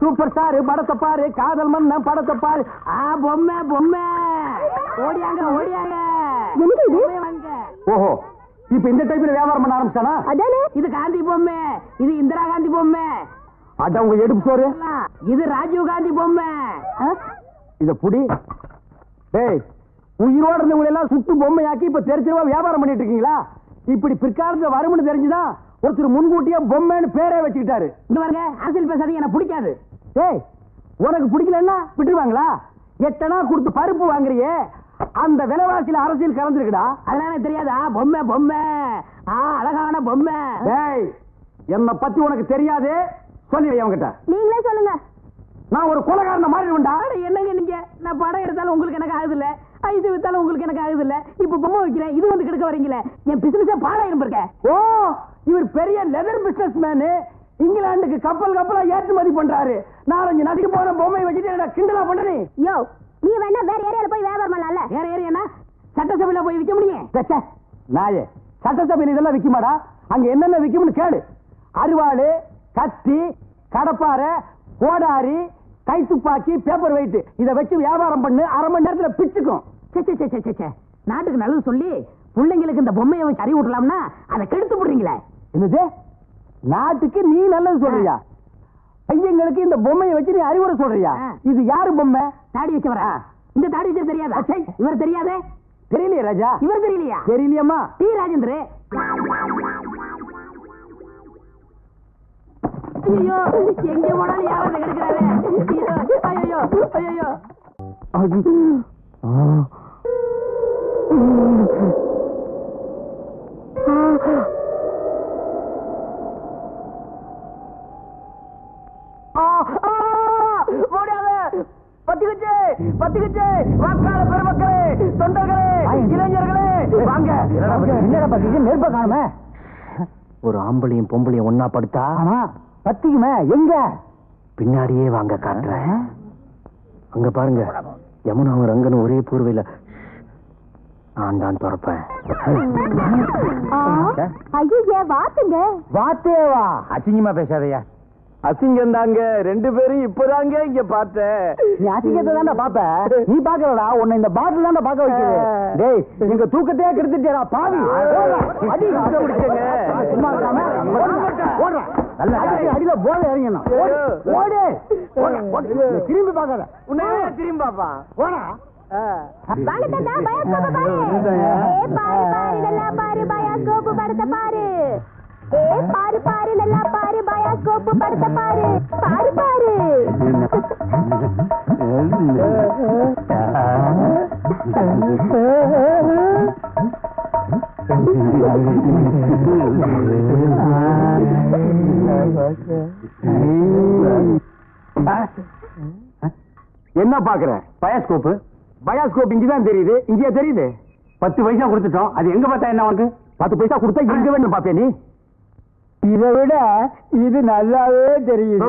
Super star படத்தை பாரு காதல் மன்னன் படத்தை பாரு ஆ பொம்மை பொம்மை. ஓடியாங்க ஓடியாங்க. ஓஹோ இப்ப இந்த டைப்ல வியாபாரம் பண்ண ஆரம்பிச்சானா அதானே? இது காந்தி பொம்மை. இது இந்திரா காந்தி பொம்மை. அட உங்க எடுப்பு சோறு. இது ராஜீவ் காந்தி பொம்மை? இத புடி. டேய் உயிரோட இருந்தவங்க எல்லாம் சுட்டு பொம்மையாக்கி இப்ப தெரு தெருவா வியாபாரம் பண்ணிட்டு இருக்கீங்களா? இப்படி பிற்காலத்துல வரும்னு தெரிஞ்சுதான் ஒருத்தர் முன்கூட்டியே பொம்மைன்னு பேரே வச்சுக்கிட்டாரு. இங்க பாருங்க அரசியல் பேசாதீங்க எனக்கு பிடிக்காது. டேய் உனக்கு பிடிக்கலன்னா விட்டுருவாங்களா? எட்டனா கொடுத்து பருப்பு வாங்குறியே அந்த விலைவாசியில அரசியல் கலந்துருக்குடா. அதெல்லாம் எனக்கு தெரியாதா? பொம்மை பொம்மை. ஆ அழகான பொம்மை. டேய் என்னை பத்தி உனக்கு தெரியாது? சொல்லிடுறேன் அவன்கிட்ட. நீங்களே சொல்லுங்க. நான் ஒரு கொலகாரன மாதிரி உண்டா? என்னங்க நீங்க? நான் படம் எடுத்தாலும் உங்களுக்கு எனக்கு ஆகுது இல்ல. ஐஸ் வித்தாலும் உங்களுக்கு எனக்கு ஆகுது இல்ல. இப்ப பொம்மை வைக்கிறேன் இது வந்து கெடுக்க வரீங்களே என் பிசினஸே பாடாயிரம் இருக்க ஓ இவர் பெரிய லெதர் பிசினஸ் மேனு இங்கிலாந்துக்கு கப்பல் கப்பலா ஏற்றுமதி பண்றாரு. நாலஞ்சு நதிக்கு போன பொம்மை வச்சுட்டு என்ன கிண்டலா பண்றேன் யோ நீ வேணா வேற ஏரியால போய் வியாபாரம் பண்ணலாம்ல? வேற ஏரியா சட்டசபையில போய் விற்க முடியும். நாயே சட்டசபையில் இதெல்லாம் விக்குமாடா? அங்க என்னென்ன விக்கும்னு கேளு. அருவாள் கத்தி கடப்பாரை கோடாரி கை துப்பாக்கி பேப்பர் வெயிட் இத வச்சு வியாபாரம் பண்ணு அரை மணி நேரத்துல பிச்சுக்கும். நாட்டுக்கு நல்லது சொல்லி பிள்ளைங்களுக்கு இந்த பொம்மையை வச்சு அறிவு விடலாம்னா அதை கெடுத்து போடுறீங்களே. என்னது? நாட்டுக்கு நீ நல்லது சொல்றியா? பையங்களுக்கு இந்த பொம்மையை வச்சு நீ அறிவுரை சொல்றியா? இது யாரு பொம்மை? தாடி வச்சவரா? இந்த தாடி வச்சது தெரியாதா? இவர் தெரியாதே? தெரியலையே ராஜா. இவர் தெரியலையா? தெரியலையம்மா. டி ராஜேந்திர. ஐயோ எங்க போனாலும் யாராவது கிடைக்கிறாரு ஐயோ ஐயோ ஐயோ பத்திக்குச்சு வாக்காள பெருமக்களே தொண்டர்களே இளைஞர்களே வாங்க. என்னடா பத்திக்கு நெருப்ப காணுமே? ஒரு ஆம்பளையும் பொம்பளையும் ஒன்னா படுத்தா? ஆமா. பத்திக்குமே. எங்க? பின்னாடியே வாங்க காட்டுறேன். அங்க பாருங்க. யமுனாவும் ரங்கனும் ஒரே பூர்வையில. நான் தான் திறப்பேன். வாத்துங்க. வாத்தேவா? அசிங்கமா பேசாதயா. அசிங்கம் தாங்க. ரெண்டு பேரும் இப்பதாங்க இங்க பார்த்தேன் நீ அசிங்கத்தை தான்டா பாப்ப நீ பாக்கலடா உன்னை இந்த பாட்டில் தான்டா பாக்க வைக்குது. டேய் எங்க தூக்கத்தையே கெடுத்துட்டேடா பாவி. அடி சும்மா இருக்காம? ஓடுறா நல்ல அடி அடியில போத இறங்கணும் ஓடு. திரும்பி பாக்காத உன்னை திரும்பி பாப்பா பயாஸ்கோப் பாரு பாரு பாரு நல்லா பாரு பயாஸ்கோப் படத்தை பாரு. ஏ பாரு பாரு நல்லா பாரு பயா கோப்பு படுத்த பாரு. பாரு பாரு. என்ன பாக்குற பயாஸ்கோப்பு பயாஸ்கோப் இங்கதான் தெரியுது. இங்கேயே தெரியுது? பத்து பைசா கொடுத்துட்டோம். அது எங்க பார்த்தா என்ன வந்து பத்து பைசா கொடுத்தா இங்க வேணும் பாப்பே நீ? இதை விட இது நல்லாவே தெரியுது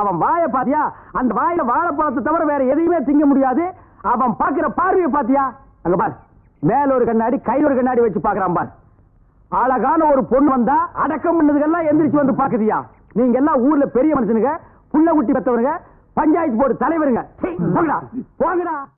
அவன் வாய பாத்தியா அந்த வாயில வாழைப்பழத்தை தவிர வேற எதையுமே திங்க முடியாது அவன் பாக்குற பார்வையை பாத்தியா அங்க பார் மேல ஒரு கண்ணாடி கையில ஒரு கண்ணாடி வச்சு பாக்குறான் பார் அழகான ஒரு பொண்ணு வந்தா அடக்கம் பண்ணதுக்கெல்லாம் எந்திரிச்சு வந்து பாக்குதியா நீங்க எல்லாம் ஊர்ல பெரிய மனுஷனுங்க புள்ள குட்டி பெத்தவனுங்க பஞ்சாயத்து போர்டு தலைவருங்க போங்கடா போங்கடா